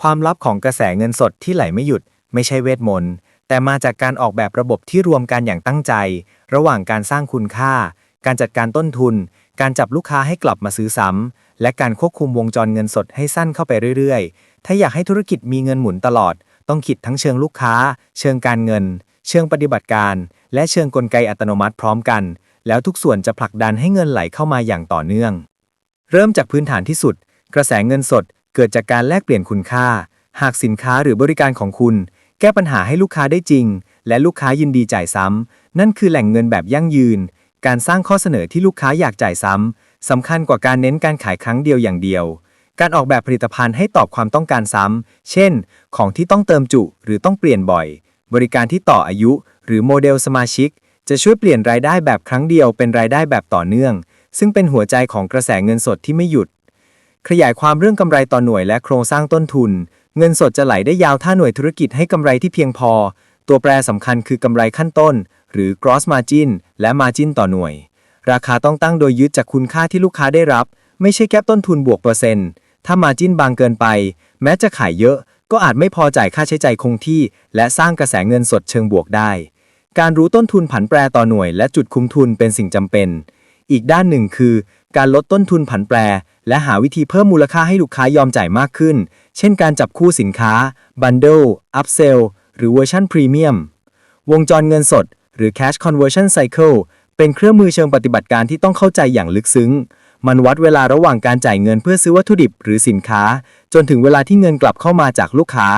ความลับของกระแสเงินสดที่ไหลไม่หยุดไม่ใช่เวทมนต์ แต่มาจากการออกแบบระบบที่รวมกันอย่างตั้งใจ ระหว่างการสร้างคุณค่า การจัดการต้นทุน การจับลูกค้าให้กลับมาซื้อซ้ำ และการควบคุมวงจรเงินสดให้สั้นเข้าไปเรื่อยๆ ถ้าอยากให้ธุรกิจมีเงินหมุนตลอด ต้องคิดทั้งเชิงลูกค้า เชิงการเงิน เชิงปฏิบัติการ และเชิงกลไกอัตโนมัติพร้อมกัน แล้วทุกส่วนจะผลักดันให้เงินไหลเข้ามาอย่างต่อเนื่อง เริ่มจากพื้นฐานที่สุด กระแสเงินสด เกิดจากการแลกเปลี่ยนคุณค่า หากสินค้าหรือบริการของคุณ แก้ปัญหาให้ลูกค้าได้จริง และลูกค้ายินดีจ่ายซ้ำนั่นคือแหล่งเงินแบบยั่งยืน การสร้างข้อเสนอที่ลูกค้าอยากจ่ายซ้ำสำคัญกว่าการเน้นการขายครั้งเดียวอย่างเดียว การออกแบบผลิตภัณฑ์ให้ตอบความต้องการซ้ำเช่น ของที่ต้องเติมจุหรือต้องเปลี่ยนบ่อย บริการที่ต่ออายุ หรือโมเดลสมาชิก จะช่วยเปลี่ยนรายได้แบบครั้งเดียวเป็นรายได้แบบต่อเนื่อง ซึ่งเป็นหัวใจของกระแสเงินสดที่ไม่หยุด ขยายความเรื่องกำไรต่อหน่วยและโครงสร้างต้นทุน เงินสดจะไหลได้ยาวถ้าหน่วยธุรกิจให้กำไรที่เพียงพอ ตัวแปรสำคัญคือกำไรขั้นต้น หรือ gross margin และ margin ต่อหน่วย ราคาต้องตั้งโดยยึดจากคุณค่าที่ลูกค้าได้รับ ไม่ใช่แค่ต้นทุนบวกเปอร์เซ็นต์ ถ้า margin บางเกินไป แม้จะขายเยอะ ก็อาจไม่พอจ่ายค่าใช้จ่ายคงที่ และสร้างกระแสเงินสดเชิงบวกได้ การรู้ต้นทุนผันแปรต่อหน่วย และจุดคุ้มทุนเป็นสิ่งจำเป็น อีกด้านหนึ่งคือ การลดต้นทุนผันแปร และหาวิธีเพิ่มมูลค่าให้ลูกค้ายอมจ่ายมากขึ้น เช่นการจับคู่สินค้า Bundle Upsell หรือเวอร์ชันพรีเมียมวงจรเงินสด หรือ Cash Conversion Cycle เป็นเครื่องมือเชิงปฏิบัติการที่ต้องเข้าใจอย่างลึกซึ้ง มันวัดเวลาระหว่างการจ่ายเงินเพื่อซื้อวัตถุดิบหรือสินค้า จนถึงเวลาที่เงินกลับเข้ามาจากลูกค้า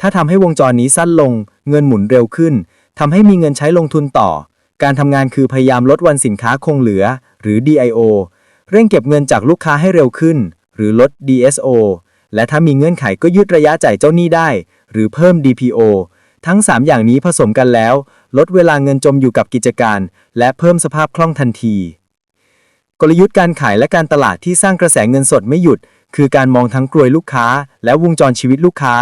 ถ้าทำให้วงจรนี้สั้นลง เงินหมุนเร็วขึ้นทำให้มีเงินใช้ลงทุนต่อ การทำงานคือพยายามลดวันสินค้าคงเหลือ หรือ DIO เร่งเก็บเงินจากลูกค้าให้เร็วขึ้น หรือลด DSO และถ้ามีเงื่อนไขก็ยืดระยะจ่ายเจ้าหนี้ได้ หรือเพิ่ม DPO ทั้ง 3 อย่างนี้ผสมกันแล้ว ลดเวลาเงินจมอยู่กับกิจการ และเพิ่มสภาพคล่องทันที กลยุทธ์การขายและการตลาดที่สร้างกระแสเงินสดไม่หยุด คือการมองทั้งกลวยลูกค้า และวงจรชีวิตลูกค้า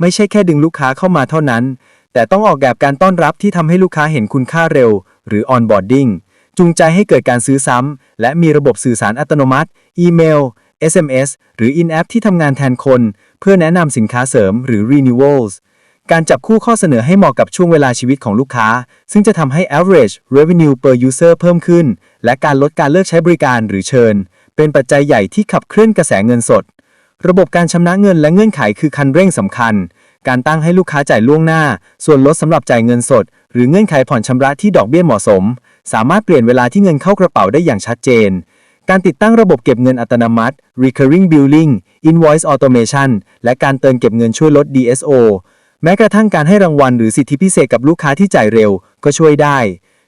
ไม่ใช่แค่ดึงลูกค้าเข้ามาเท่านั้น แต่ต้องออกแบบการต้อนรับที่ทำให้ลูกค้าเห็นคุณค่าเร็ว หรือ onboarding จูงใจให้เกิดการซื้อซ้ำ และมีระบบสื่อสารอัตโนมัติ อีเมล SMS หรือ in-app ที่ทำงานแทนคน เพื่อแนะนำสินค้าเสริมหรือ renewals การจับคู่ข้อเสนอให้เหมาะกับช่วงเวลาชีวิตของลูกค้า ซึ่งจะทำให้ average revenue per user เพิ่มขึ้น และการลดการเลิกใช้บริการหรือเชิญ เป็นปัจจัยใหญ่ที่ขับเคลื่อนกระแสเงินสด ระบบการชำระเงินและเงื่อนไขคือคันเร่งสำคัญ การตั้งให้ลูกค้าจ่ายล่วงหน้า ส่วนลดสำหรับจ่ายเงินสด หรือเงื่อนไขผ่อนชำระที่ดอกเบี้ยเหมาะสม สามารถเปลี่ยนเวลาที่เงินเข้ากระเป๋าได้อย่างชัดเจน การติดตั้งระบบเก็บเงินอัตโนมัติ recurring billing invoice automation และการเติมเก็บเงินช่วยลด DSO แม้กระทั่งการให้รางวัลหรือสิทธิพิเศษกับลูกค้าที่จ่ายเร็วก็ช่วยได้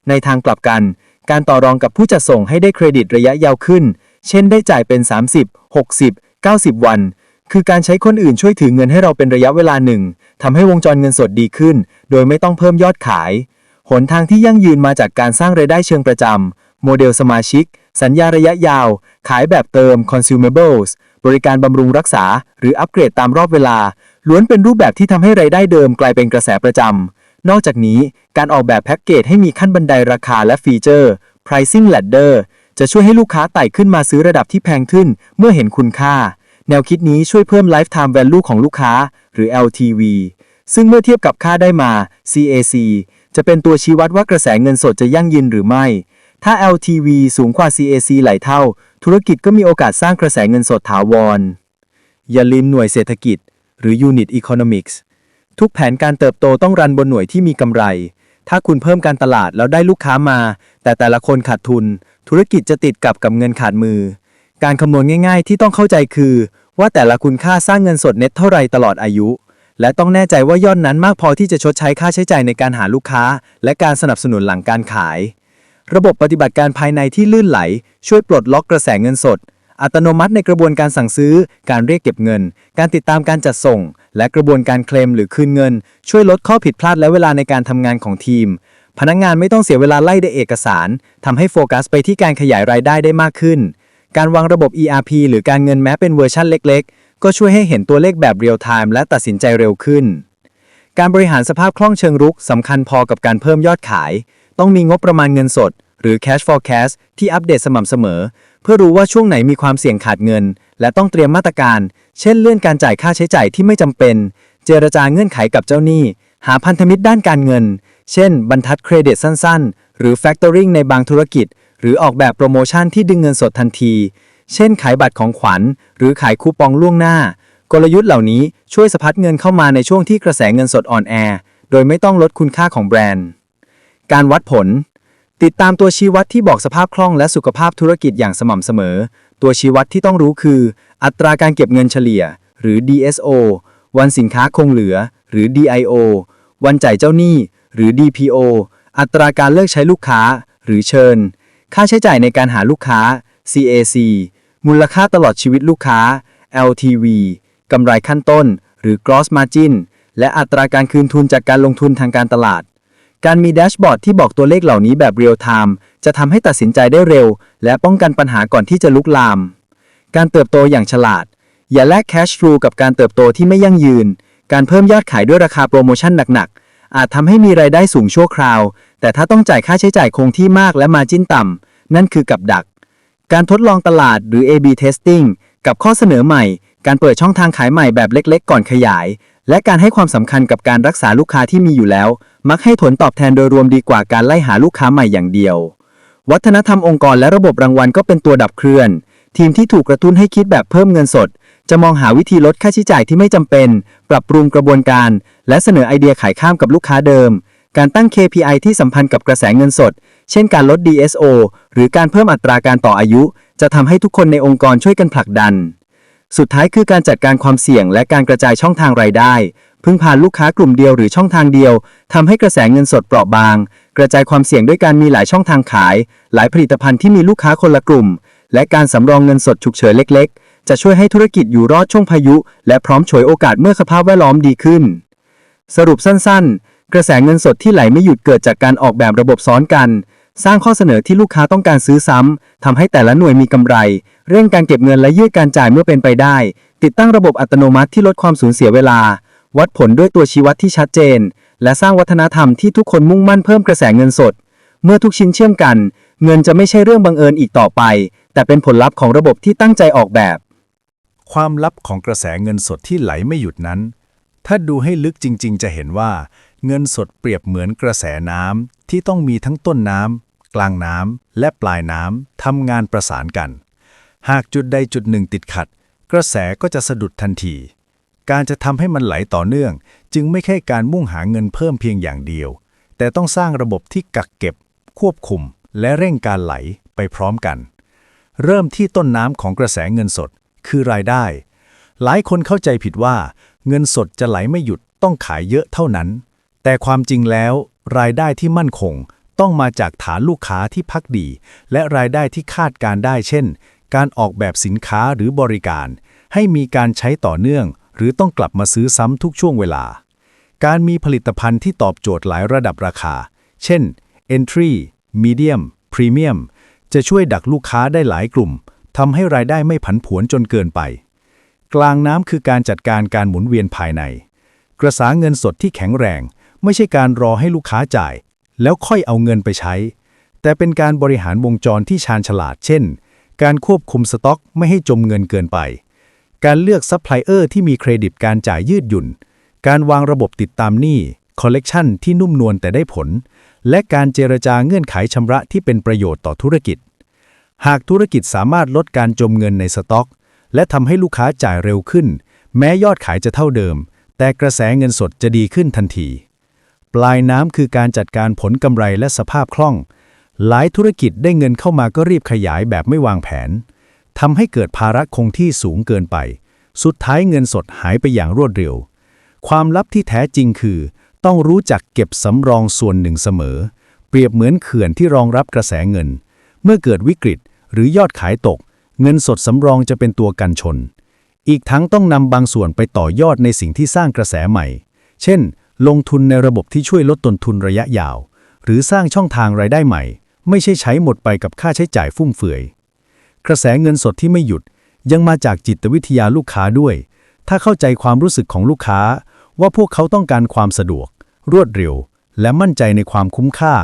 ในทางกลับกัน การต่อรองกับผู้จัดส่งให้ได้เครดิตระยะยาวขึ้น เช่นได้จ่ายเป็น 30 60 90 วัน คือการใช้คนอื่นช่วยถือเงินให้เราเป็นระยะเวลาหนึ่งทำให้วงจรเงินสดดีขึ้น โดยไม่ต้องเพิ่มยอดขาย หนทางที่ยั่งยืนมาจากการสร้างรายได้เชิงประจำ โมเดลสมาชิก สัญญาระยะยาว ขายแบบเติม consumables บริการบำรุงรักษา หรืออัปเกรดตามรอบเวลา ล้วนเป็นรูปแบบที่ทำให้รายได้เดิมกลายเป็นกระแสประจำ นอกจากนี้การออกแบบแพ็กเกจให้มีขั้นบันไดราคาและฟีเจอร์ pricing ladder จะช่วยให้ลูกค้าไต่ขึ้นมาซื้อระดับที่แพงขึ้น เมื่อเห็นคุณค่า แนวคิดนี้ช่วยเพิ่ม lifetime value ของลูกค้า หรือ LTV ซึ่งเมื่อเทียบกับค่าได้มา CAC จะเป็นตัวชี้วัดว่ากระแสเงินสดจะยั่งยืนหรือไม่ ถ้า LTV สูงกว่า CAC หลายเท่า ธุรกิจก็มีโอกาสสร้างกระแสเงินสดถาวร อย่าลืมหน่วยเศรษฐกิจ หรือ Unit Economics ทุกแผนการเติบโตต้องรันบนหน่วยที่มีกำไร ถ้าคุณเพิ่มการตลาดแล้วได้ลูกค้ามา แต่แต่ละคนขาดทุน ธุรกิจจะติดกับกับเงินขาดมือ การคำนวณง่าย ๆ ที่ต้องเข้าใจคือ ว่าแต่ละคุณค่าสร้างเงินสดเน็ตเท่าไรตลอดอายุ และต้องแน่ใจว่ายอดนั้นมากพอที่จะชดใช้ค่าใช้จ่ายในการหาลูกค้า และการสนับสนุนหลังการขาย ระบบปฏิบัติการภายในที่ลื่นไหล ช่วยปลดล็อกกระแสเงินสด อัตโนมัติในกระบวนการสั่งซื้อ การเรียกเก็บเงิน การติดตามการจัดส่ง และกระบวนการเคลมหรือคืนเงิน ช่วยลดข้อผิดพลาดและเวลาในการทำงานของทีม พนักงานไม่ต้องเสียเวลาไล่ได้เอกสารทำให้โฟกัสไปที่การขยายรายได้ได้มากขึ้นการวางระบบ ERP หรือการเงินแม้เป็นเวอร์ชันเล็ก ก็ช่วยให้เห็นตัวเลขแบบเรียลไทม์และตัดสินใจเร็วขึ้น การบริหารสภาพคล่องเชิงรุกสำคัญพอกับการเพิ่มยอดขาย ต้องมีงบประมาณเงินสด หรือ cash forecast ที่อัปเดตสม่ำเสมอ เพื่อรู้ว่าช่วงไหนมีความเสี่ยงขาดเงิน และต้องเตรียมมาตรการ เช่นเลื่อนการจ่ายค่าใช้จ่ายที่ไม่จำเป็น เจรจาเงื่อนไขกับเจ้าหนี้ หาพันธมิตรด้านการเงิน เช่น บรรทัดเครดิตสั้น ๆ หรือ factoring ในบางธุรกิจ หรือออกแบบโปรโมชั่นที่ดึงเงินสดทันที เช่นขายบัตรของขวัญ หรือขายคูปองล่วงหน้า กลยุทธ์เหล่านี้ช่วยสะพัดเงินเข้ามาในช่วงที่กระแสเงินสดอ่อนแอ โดยไม่ต้องลดคุณค่าของแบรนด์ การวัดผล ติดตามตัวชี้วัดที่บอกสภาพคล่องและสุขภาพธุรกิจอย่างสม่ำเสมอ ตัวชี้วัดที่ต้องรู้คือ อัตราการเก็บเงินเฉลี่ย หรือ DSO วันสินค้าคงเหลือ หรือ DIO วันจ่ายเจ้าหนี้ หรือ DPO อัตราการเลิกใช้ลูกค้า หรือเชิญ ค่าใช้จ่ายในการหาลูกค้า CAC มูลค่าตลอดชีวิตลูกค้า LTV กำไรขั้นต้น หรือ gross margin และอัตราการคืนทุนจากการลงทุนทางการตลาด การมีแดชบอร์ดที่บอกตัวเลขเหล่านี้แบบเรียลไทม์จะทำให้ตัดสินใจได้เร็ว และป้องกันปัญหาก่อนที่จะลุกลาม การเติบโตอย่างฉลาด อย่าแลกแคชฟลูกับการเติบโตที่ไม่ยั่งยืน การเพิ่มยอดขายด้วยราคาโปรโมชั่นหนักๆ อาจทำให้มีรายได้สูงชั่วคราว แต่ถ้าต้องจ่ายค่าใช้จ่ายคงที่มากและมาจิ้นต่ำนั่นคือกับดัก การทดลองตลาดหรือ A/B testing กับข้อเสนอใหม่ การเปิดช่องทางขายใหม่แบบเล็ก ๆ ก่อนขยาย และการให้ความสำคัญกับการรักษาลูกค้าที่มีอยู่แล้ว มักให้ผลตอบแทนโดยรวมดีกว่าการไล่หาลูกค้าใหม่อย่างเดียว วัฒนธรรมองค์กรและระบบรางวัลก็เป็นตัวดับเคลื่อน ทีมที่ถูกกระตุ้นให้คิดแบบเพิ่มเงินสด จะมองหาวิธีลดค่าใช้จ่ายที่ไม่จำเป็น ปรับปรุงกระบวนการ และเสนอไอเดียขายข้ามกับลูกค้าเดิม การตั้ง KPI ที่สัมพันธ์กับกระแสเงินสด เช่นการลด DSO หรือการเพิ่มอัตราการต่ออายุ จะทำให้ทุกคนในองค์กรช่วยกันผลักดัน สุดท้ายคือการจัดการความเสี่ยงและการกระจายช่องทางรายได้ พึ่งพาลูกค้ากลุ่มเดียวหรือช่องทางเดียวทำให้กระแสเงินสดเปราะบาง กระจายความเสี่ยงด้วยการมีหลายช่องทางขาย หลายผลิตภัณฑ์ที่มีลูกค้าคนละกลุ่ม และการสำรองเงินสดฉุกเฉินเล็ก ๆ จะช่วยให้ธุรกิจอยู่รอดช่วงพายุ และพร้อมฉวยโอกาสเมื่อสภาพแวดล้อมดีขึ้น สรุปสั้นๆ กระแสเงินสดที่ไหลไม่หยุดเกิดจากการออกแบบระบบซ้อนกัน สร้างข้อเสนอที่ลูกค้าต้องการซื้อซ้ำทำให้แต่ละหน่วยมีกำไร เร่งการเก็บเงินและยืดการจ่ายเมื่อเป็นไปได้ ติดตั้งระบบอัตโนมัติที่ลดความสูญเสียเวลา วัดผลด้วยตัวชี้วัดที่ชัดเจน และสร้างวัฒนธรรมที่ทุกคนมุ่งมั่นเพิ่มกระแสเงินสด เมื่อทุกชิ้นเชื่อมกัน เงินจะไม่ใช่เรื่องบังเอิญอีกต่อไป แต่เป็นผลลัพธ์ของระบบที่ตั้งใจออกแบบ ความลับของกระแสเงินสดที่ไหลไม่หยุดนั้น ถ้าดูให้ลึกจริง ๆ จะเห็นว่า เงินสดเปรียบเหมือนกระแสน้ำที่ต้องมีทั้งต้นน้ำกลางน้ำและปลายน้ำทำงานประสานกัน หากจุดใดจุดหนึ่งติดขัด กระแสก็จะสะดุดทันที การจะทำให้มันไหลต่อเนื่อง จึงไม่แค่การมุ่งหาเงินเพิ่มเพียงอย่างเดียว แต่ต้องสร้างระบบที่กักเก็บ ควบคุม และเร่งการไหลไปพร้อมกัน เริ่มที่ต้นน้ำของกระแสเงินสด คือรายได้ หลายคนเข้าใจผิดว่า เงินสดจะไหลไม่หยุดต้องขายเยอะเท่านั้น แต่ความจริงแล้ว รายได้ที่มั่นคง ต้องมาจากฐานลูกค้าที่พักดี และรายได้ที่คาดการได้เช่น การออกแบบสินค้าหรือบริการ ให้มีการใช้ต่อเนื่อง หรือต้องกลับมาซื้อซ้ำทุกช่วงเวลา การมีผลิตภัณฑ์ที่ตอบโจทย์หลายระดับราคา เช่น Entry Medium Premium จะช่วยดักลูกค้าได้หลายกลุ่มทำให้รายได้ไม่ผันผวนจนเกินไป กลางน้ำคือการจัดการการหมุนเวียนภายใน กระแสเงินสดที่แข็งแรง ไม่ใช่การรอให้ลูกค้าจ่าย แล้วค่อยเอาเงินไปใช้ แต่เป็นการบริหารวงจรที่ชาญฉลาด เช่น การควบคุมสต็อกไม่ให้จมเงินเกินไป การเลือกซัพพลายเออร์ที่มีเครดิตการจ่ายยืดหยุ่น การวางระบบติดตามหนี้คอลเลกชันที่นุ่มนวลแต่ได้ผล และการเจรจาเงื่อนไขชำระที่เป็นประโยชน์ต่อธุรกิจ หากธุรกิจสามารถลดการจมเงินในสต็อก และทำให้ลูกค้าจ่ายเร็วขึ้น แม้ยอดขายจะเท่าเดิม แต่กระแสเงินสดจะดีขึ้นทันที ปลายน้ำคือการจัดการผลกำไรและสภาพคล่อง หลายธุรกิจได้เงินเข้ามาก็รีบขยายแบบไม่วางแผนทำให้เกิดภาระคงที่สูงเกินไป สุดท้ายเงินสดหายไปอย่างรวดเร็ว ความลับที่แท้จริงคือ ต้องรู้จักเก็บสำรองส่วนหนึ่งเสมอ เปรียบเหมือนเขื่อนที่รองรับกระแสเงิน เมื่อเกิดวิกฤตหรือยอดขายตก เงินสดสำรองจะเป็นตัวกันชน อีกทั้งต้องนำบางส่วนไปต่อยอดในสิ่งที่สร้างกระแสใหม่ เช่น ลงทุนในระบบที่ช่วยลดต้นทุนระยะยาว หรือสร้างช่องทางรายได้ใหม่ ไม่ใช่ใช้หมดไปกับค่าใช้จ่ายฟุ่มเฟือย กระแสเงินสดที่ไม่หยุดยังมาจากจิตวิทยาลูกค้าด้วย ถ้าเข้าใจความรู้สึกของลูกค้า ว่าพวกเขาต้องการความสะดวก รวดเร็ว และมั่นใจในความคุ้มค่า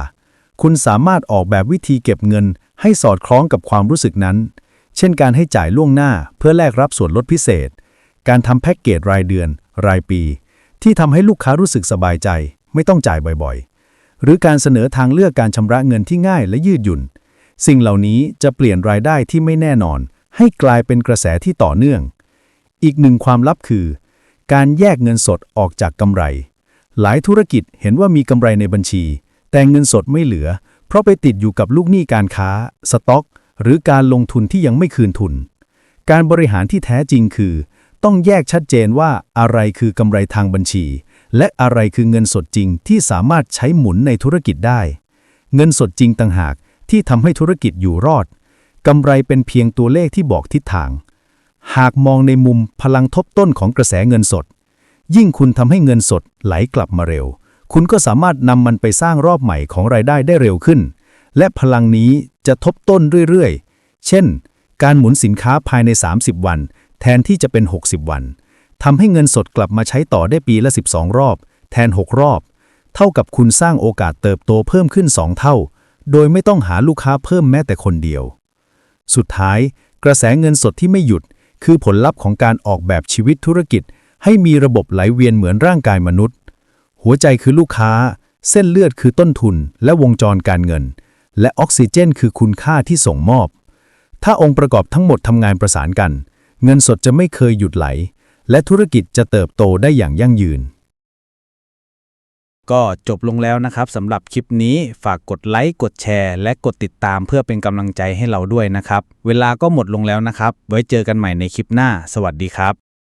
คุณสามารถออกแบบวิธีเก็บเงิน ให้สอดคล้องกับความรู้สึกนั้น เช่นการให้จ่ายล่วงหน้าเพื่อแลกรับส่วนลดพิเศษ การทำแพ็กเกจรายเดือน รายปี ที่ทำให้ลูกค้ารู้สึกสบายใจ ไม่ต้องจ่ายบ่อยๆ หรือการเสนอทางเลือกการชำระเงินที่ง่ายและยืดหยุ่น สิ่งเหล่านี้จะเปลี่ยนรายได้ที่ไม่แน่นอน ให้กลายเป็นกระแสที่ต่อเนื่อง อีกหนึ่งความลับคือ การแยกเงินสดออกจากกำไร หลายธุรกิจเห็นว่ามีกำไรในบัญชี แต่เงินสดไม่เหลือ เพราะไปติดอยู่กับลูกหนี้การค้า สต็อก หรือการลงทุนที่ยังไม่คืนทุน การบริหารที่แท้จริงคือ ต้องแยกชัดเจนว่าอะไรคือกำไรทางบัญชี และอะไรคือเงินสดจริงที่สามารถใช้หมุนในธุรกิจได้ เงินสดจริงต่างหากที่ทำให้ธุรกิจอยู่รอดกำไรเป็นเพียงตัวเลขที่บอกทิศทาง หากมองในมุมพลังทบต้นของกระแสเงินสด ยิ่งคุณทำให้เงินสดไหลกลับมาเร็ว คุณก็สามารถนำมันไปสร้างรอบใหม่ของรายได้ได้เร็วขึ้น และพลังนี้จะทบต้นเรื่อยๆ เช่น การหมุนสินค้าภายใน 30 วัน แทนที่จะเป็น 60 วันทำให้เงินสดกลับมาใช้ต่อได้ปีละ 12 รอบ แทน 6 รอบ เท่ากับคุณสร้างโอกาสเติบโตเพิ่มขึ้น 2 เท่า โดยไม่ต้องหาลูกค้าเพิ่มแม้แต่คนเดียว สุดท้าย กระแสเงินสดที่ไม่หยุด คือผลลัพธ์ของการออกแบบชีวิตธุรกิจ ให้มีระบบไหลเวียนเหมือนร่างกายมนุษย์ หัวใจคือลูกค้า เส้นเลือดคือต้นทุน และวงจรการเงิน และออกซิเจน คือคุณค่าที่ส่งมอบ ถ้าองค์ประกอบทั้งหมดทำงานประสานกัน เงินสดจะไม่เคยหยุดไหล และธุรกิจจะเติบโตได้อย่างยั่งยืน ก็จบลงแล้วนะครับสำหรับคลิปนี้ฝากกดไลค์กดแชร์ และกดติดตามเพื่อเป็นกำลังใจให้เราด้วยนะครับ เวลาก็หมดลงแล้วนะครับ ไว้เจอกันใหม่ในคลิปหน้า สวัสดีครับ